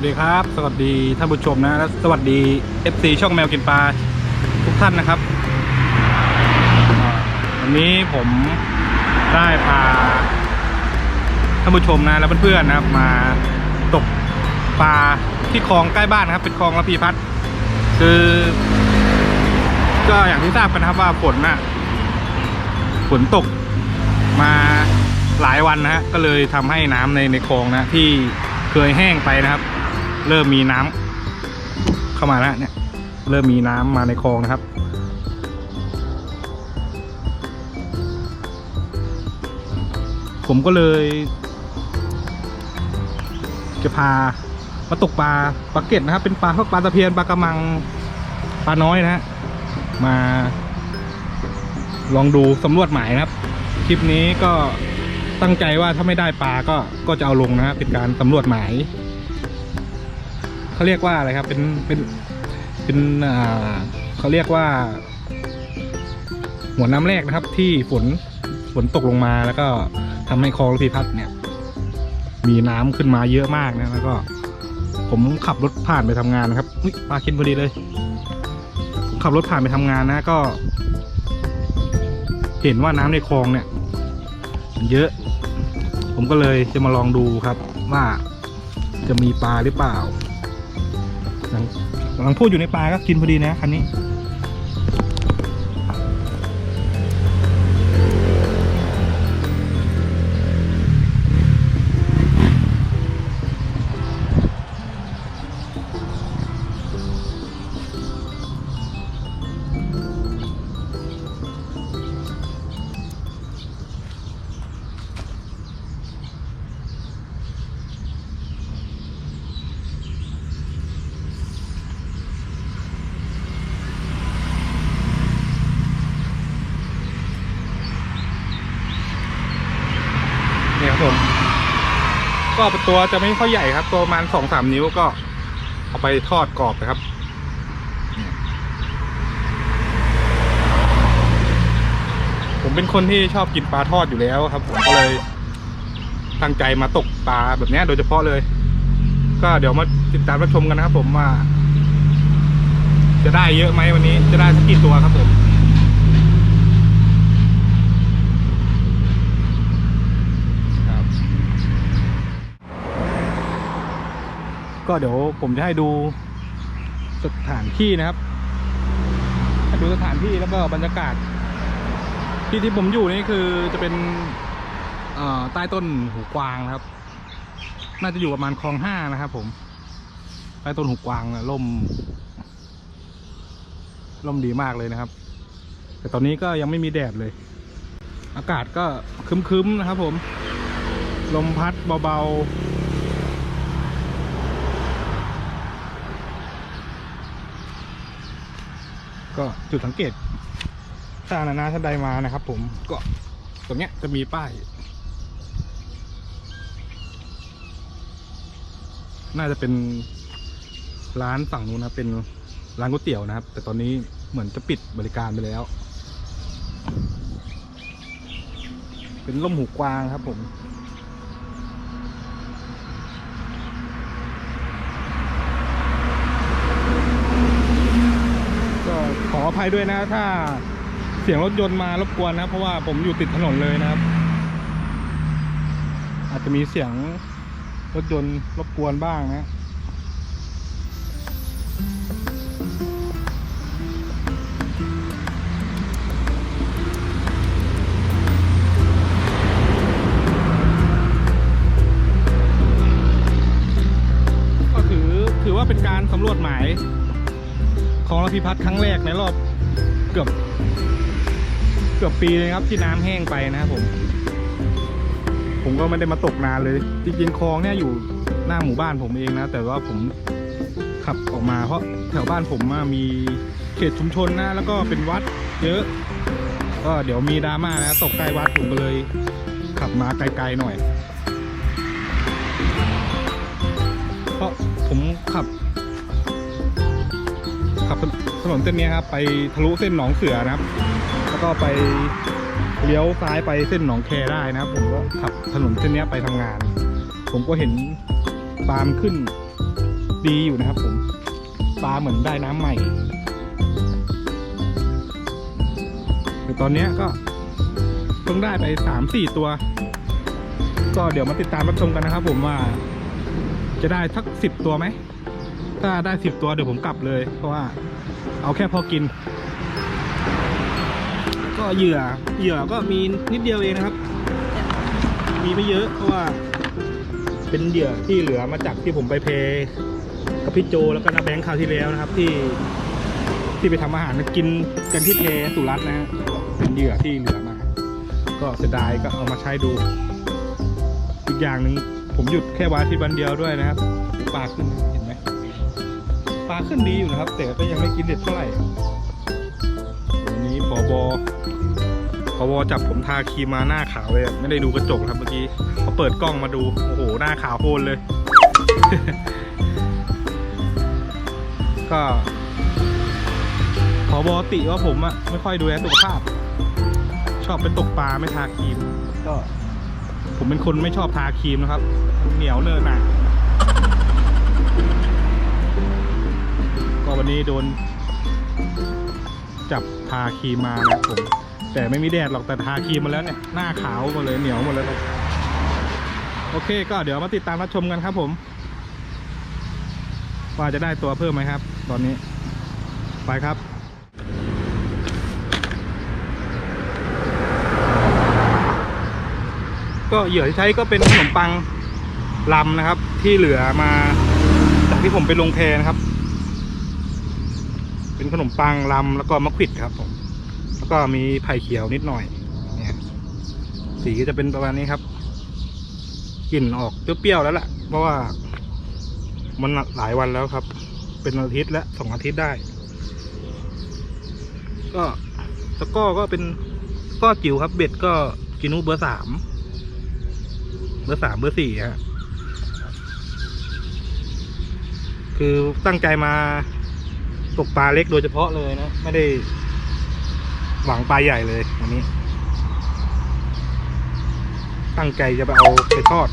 วัสดีครับ สวัสดีท่านผู้ชมนะและสวัสดี FC ช่องแมวกินปลาทุกท่านนะครับวันนี้ผมได้พาท่านผู้ชมนะและเพื่อนๆนะครับ มาตกปลาที่คลองใกล้บ้านนะครับ เป็นคลองระพีพัฒน์คือ ก็อย่างที่ทราบกันนะครับว่าฝนน่ะฝนตกมาหลายวันนะฮะก็เลยทำให้น้ำในในคลองนะที่เคยแห้งไปนะครับ เริ่มมีน้ำเข้ามาแล้วเนี่ย เริ่มมีน้ำมาในคลองนะครับ ผมก็เลย จะพามาตกปลาปลาเก็ดนะครับ เป็นปลาพวกปลาตะเพียนปลากระมังปลาน้อยนะฮะมา ลองดูสำรวจหมายนะครับ คลิปนี้ก็ตั้งใจว่าถ้าไม่ได้ปลาก็ก็จะเอาลงนะฮะเป็นการสำรวจหมาย เขาเรียกว่าอะไรครับ เป็นเป็นเป็นอ่าเขาเรียกว่า หัวน้ำแรกนะครับ ที่ฝนฝนตกลงมาแล้วก็ทำให้คลองรพีพัฒน์เนี่ย มีน้ำขึ้นมาเยอะมากนะแล้วก็ ผมขับรถผ่านไปทำงานนะครับอุ๊ยปลาคินพอดีเลยขับรถผ่านไปทำงานนะก็ เห็นว่าน้ำในคลองเนี่ยเยอะ ผมก็เลยจะมาลองดูครับว่าจะมีปลาหรือเปล่า กำลังพูดอยู่ในปลาก็กินพอดีนะคันนี้ ครับผม ก็ตัวจะไม่ค่อยใหญ่ครับ ตัวประมาณสองสามนิ้วก็เอาไปทอดกรอบนะครับผมเป็นคนที่ชอบกินปลาทอดอยู่แล้วครับ ผมก็เลยตั้งใจมาตกปลาแบบนี้โดยเฉพาะเลย ก็เดี๋ยวมาติดตามรับชมกันนะครับ ผมว่า จะได้เยอะไหมวันนี้ จะได้สักกี่ตัวครับผม ครับ ก็เดี๋ยวผมจะให้ดูสถานที่นะครับดูสถานที่แล้วก็บรรยากาศ ที่ที่ผมอยู่นี่คือจะเป็นใต้ต้นหูกวางนะครับ น่าจะอยู่ประมาณคลองห้านะครับ ผม ใต้ต้นหูกวางนะร่มร่มดีมากเลยนะครับ แต่ตอนนี้ก็ยังไม่มีแดดเลย อากาศก็คึ้มๆนะครับ ผม ลมพัดเบาๆ ก็จุดสังเกตถ้านานาท่านใดมานะครับ ผมก็ตรงเนี้ยจะมีป้าย น่าจะเป็นร้านฝั่งนู้นนะเป็นร้านก๋วยเตี๋ยวนะครับ แต่ตอนนี้เหมือนจะปิดบริการไปแล้ว เป็นล่มหูกวางครับผม ก็ขออ ภัยด้วยนะ ถ้าเสียงรถยนต์มารบกวนนะ เพราะว่าผมอยู่ติดถนนเลยนะครับ อาจจะมีเสียงรถยนต์รบกวนบ้างนะก็ถือถือว่าเป็นการสำรวจหมาย ของระพิพัฒน์ครั้งแรกในรอบเกือบ เกือบปีเลยครับที่น้ำแห้งไปนะครับผม ผมก็ไม่ได้มาตกนานเลย จริงๆคลองเนี่ยอยู่หน้าหมู่บ้านผมเองนะ แต่ว่าผมขับออกมาเพราะแถวบ้านผมมีเขตชุมชนนะแล้วก็เป็นวัด เยอะ ก็เดี๋ยวมีดราม่านะตกใกล้วัดผมก็เลย ขับมาไกลๆหน่อย เพราะผมขับ ถนนเส้นนี้ครับไปทะลุเส้นหนองเสือนะครับ แล้วก็ไปเลี้ยวซ้ายไปเส้นหนองแคได้นะครับ ผมก็ขับถนนเส้นนี้ไปทำงาน ผมก็เห็นปาล์มขึ้นดีอยู่นะครับ ผมปลาเหมือนได้น้ำใหม่แต่ตอนนี้ก็เพิ่งได้ไปสามสี่ตัว ก็เดี๋ยวมาติดตามรับชมกันนะครับ ผมว่าจะได้สักสิบตัวไหมถ้าได้สิบตัวเดี๋ยวผมกลับเลย เพราะว่า เอาแค่พอกิน ก็เหยื่อเหยื่อก็มีนิดเดียวเองนะครับ มีไม่เยอะเพราะว่า เป็นเหยื่อที่เหลือมาจากที่ผมไปเพกับพี่โจแล้วก็นาแบงค์คราวที่แล้วนะครับ ที่ที่ไปทำอาหารกินกันที่เพสุรัตน์นะฮะเป็นเหยื่อที่เหลือมา ก็เสียดายก็เอามาใช้ดูอีกอย่างหนึ่งผมหยุดแค่วันอาที่วันเดียวด้วยนะครับปลาขึ้น ปลาขึ้นดีอยู่นะครับ แต่ก็ยังไม่กินเด็ดเท่าไหร่วันนี้พอบอพอบอจับผมทาครีมมาหน้าขาวเลยไม่ได้ดูกระจกครับเมื่อกี้พอเปิดกล้องมาดูโอ้โหหน้าขาวโพลนเลย ก็พอบอติว่าผมอะไม่ค่อยดูแลสุขภาพ ชอบเป็นตกปลาไม่ทาครีม ก็ ผมเป็นคนไม่ชอบทาครีมนะครับ เหนียวเนอะหนะก็ วันนี้โดน จับทาครีมมานะครับผม แต่ไม่มีแดดหรอกแต่ทาครีมมาแล้วเนี่ย หน้าขาวหมดเลยเหนียวหมดเลยครับโอเค ก็เดี๋ยวมาติดตามรับชมกันครับผม ว่าจะได้ตัวเพิ่มไหมครับ ตอนนี้ ไปครับก็เหยื่อที่ใช้ก็เป็นขนมปังลำนะครับ ที่เหลือมาจากที่ผมไปลงแพนะครับ เป็นขนมปังลำแล้วก็มะขวิดครับผมแล้วก็มีไผ่เขียวนิดหน่อยเนี่ยสีจะเป็นประมาณนี้ครับกลิ่นออกเปรี้ยวๆแล้วล่ะ เพราะว่ามันหลายวันแล้วครับ เป็นอาทิตย์และสองอาทิตย์ได้ ก็ตะก้อก็เป็นก็จิ๋วครับ เบ็ดก็กินูเบอร์สามเบอร์สามเบอร์สี่ฮะคือตั้งใจมา ตกปลาเล็กโดยเฉพาะเลยนะ ไม่ได้หวังปลาใหญ่เลยวันนี้ ตั้งใจจะไปเอาไปทอด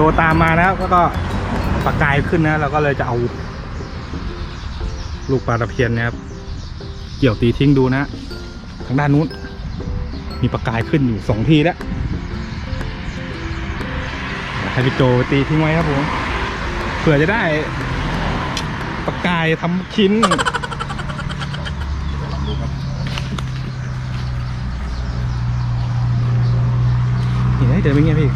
จตามมานะแล้วก็ปลากายขึ้นนะเราก็เลยจะเอา ลูกปลาตะเพียนนะครับ เกี่ยวตีทิ้งดูนะ ทางด้านนู้น มีปลากายขึ้นอยู่สองทีแล้วให้พี่โจตีทิ้งไว้ครับผมเผื่อจะได้ปลากายทำชิ้นลองดูครับเห็นไหมเดี๋ยวเป็นไงพี่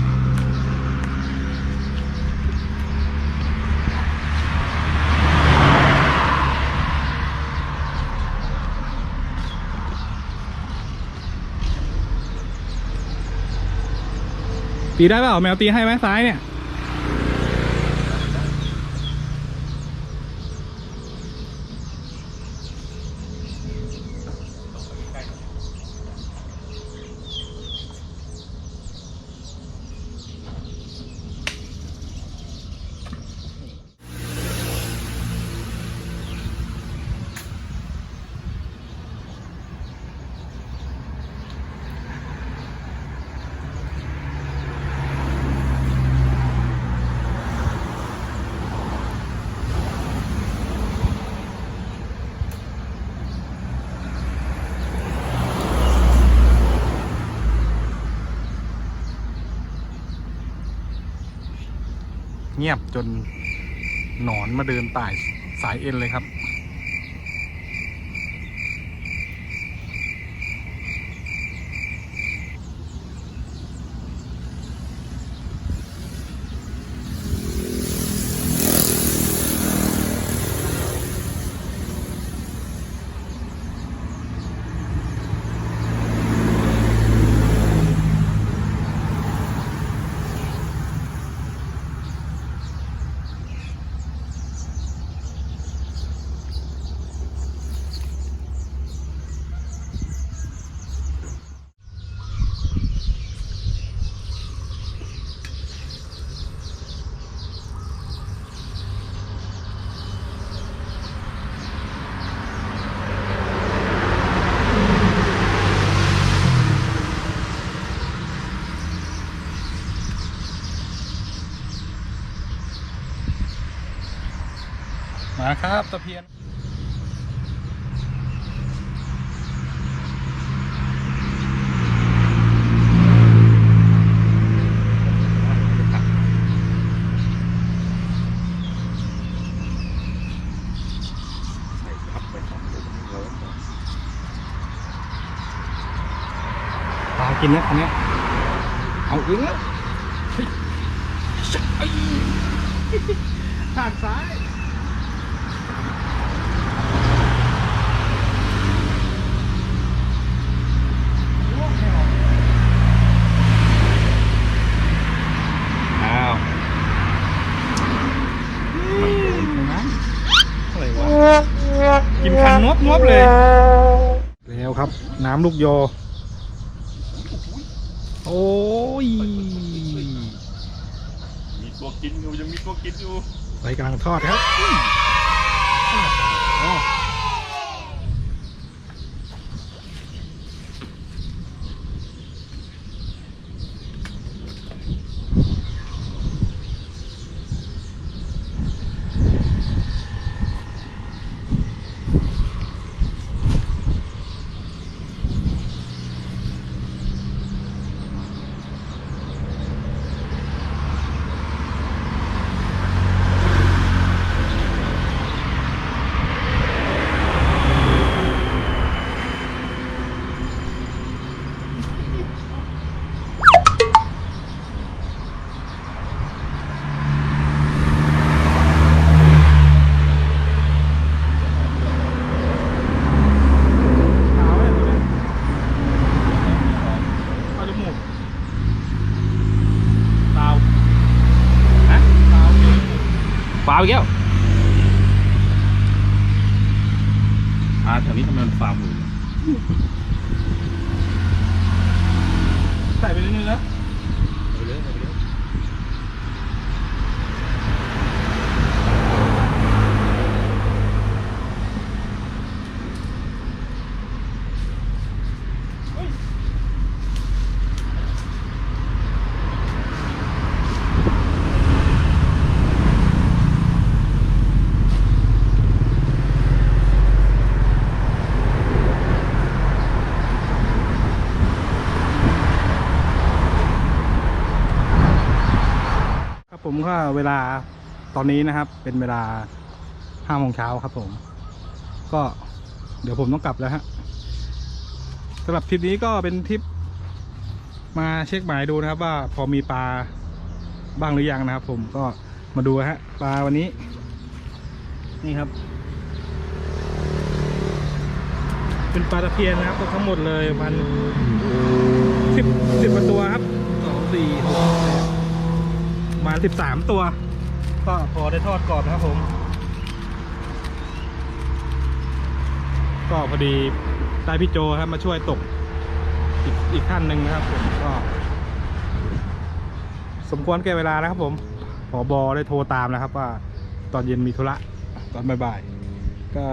ตีได้เปล่าแมวตีให้ไหมซ้ายเนี่ย งียบจนหนอนมาเดินต่ายสายเอ็นเลยครับ ครับตะเพียนปลากินนะอันเนี้ยเอาอึ้งแล้วเฮ้ยเอ้ทางซ้าย อ้าวมันโดนตรงนั้นอะไรวะ กิน คันนวบนวบๆเลย แล้วครับ น้ำลูกโยอ โอ้ย มีตัวกินอยู่ยังมีตัวกินอยู่ไฟกำลังทอดครับอ๋อขาวเลยตัวเนี้ยเอาจมูกเปล่าฮะเปล่าเกจมูก ฟาว อีกแล้วอ่าแถวนี้ทำไมมันฟาวอยู่ใส่ไปนิดนึงนะ ไปเลยไปเลย ครับผม ก็เวลาตอนนี้นะครับ เป็นเวลาห้าโมงเช้าครับผม ก็เดี๋ยวผมต้องกลับแล้วฮะสำหรับทริปนี้ก็เป็นทริปมาเช็คหมายดูนะครับ ว่าพอมีปลาบ้างหรือยังนะครับ ผมก็มาดูฮะปลาวันนี้ นี่ครับ เป็นปลาตะเพียนนะครับทั้งหมดเลยมันสิบสิบกว่าตัวครับสองสี่หก ณ13 ตัว ก็พอได้ทอดกรอบนะครับผม ก็พอดีได้พี่โจครับมาช่วยตกอีกอีกขั้นหนึ่งนะครับผมก็ สมควรแก่เวลานะครับผมผอบอได้โทรตามนะครับ ว่า ตอนเย็นมีธุระตอนบ่ายๆก็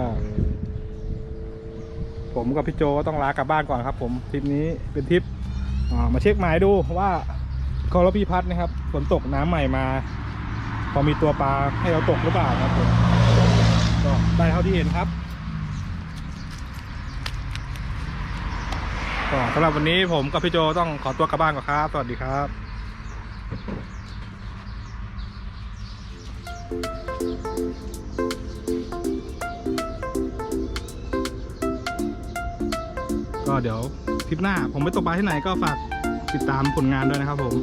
ผมกับพี่โจต้องลากลับบ้านก่อนครับ ผมทริปนี้เป็นทริปมาเช็คหมายดูว่า คอร์พีพัดนะครับฝนตกน้ำใหม่มา พอมีตัวปลาให้เราตกหรือเปล่าครับผมก็ได้เท่าที่เห็นครับก็สำหรับวันนี้ผมกับพี่โจต้องขอตัวกลับบ้านก่อนครับ สวัสดีครับ ก็เดี๋ยวคลิปหน้าผมไปตกปลาที่ไหนก็ฝาก ติดตามผลงานด้วยนะครับผม